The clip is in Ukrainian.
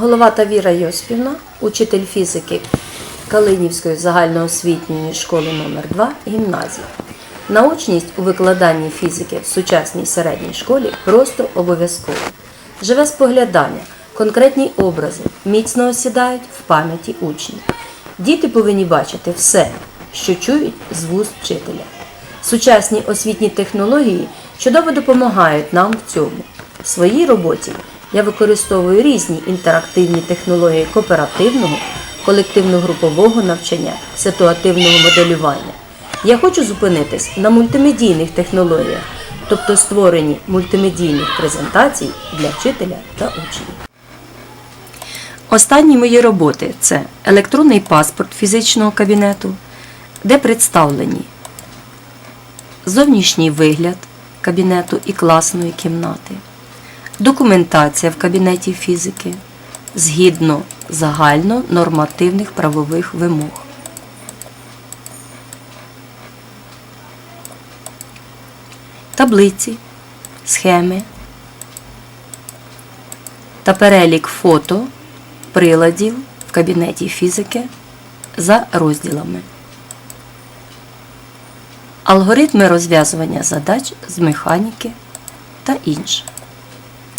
Головата Віра Йосипівна, учитель фізики Калинівської загальноосвітньої школи номер 2 гімназії. Наочність у викладанні фізики в сучасній середній школі просто обов'язково. Живе споглядання, конкретні образи міцно осідають в пам'яті учнів. Діти повинні бачити все, що чують з вуст вчителя. Сучасні освітні технології чудово допомагають нам в цьому. В своїй роботі я використовую різні інтерактивні технології кооперативного, колективно-групового навчання, ситуативного моделювання. Я хочу зупинитись на мультимедійних технологіях, тобто створенні мультимедійних презентацій для вчителя та учнів. Останні мої роботи це електронний паспорт фізичного кабінету, де представлені зовнішній вигляд кабінету і класної кімнати, документація в кабінеті фізики згідно загально нормативних правових вимог. Таблиці, схеми та перелік фото приладів в кабінеті фізики за розділами. Алгоритми розв'язування задач з механіки та інше.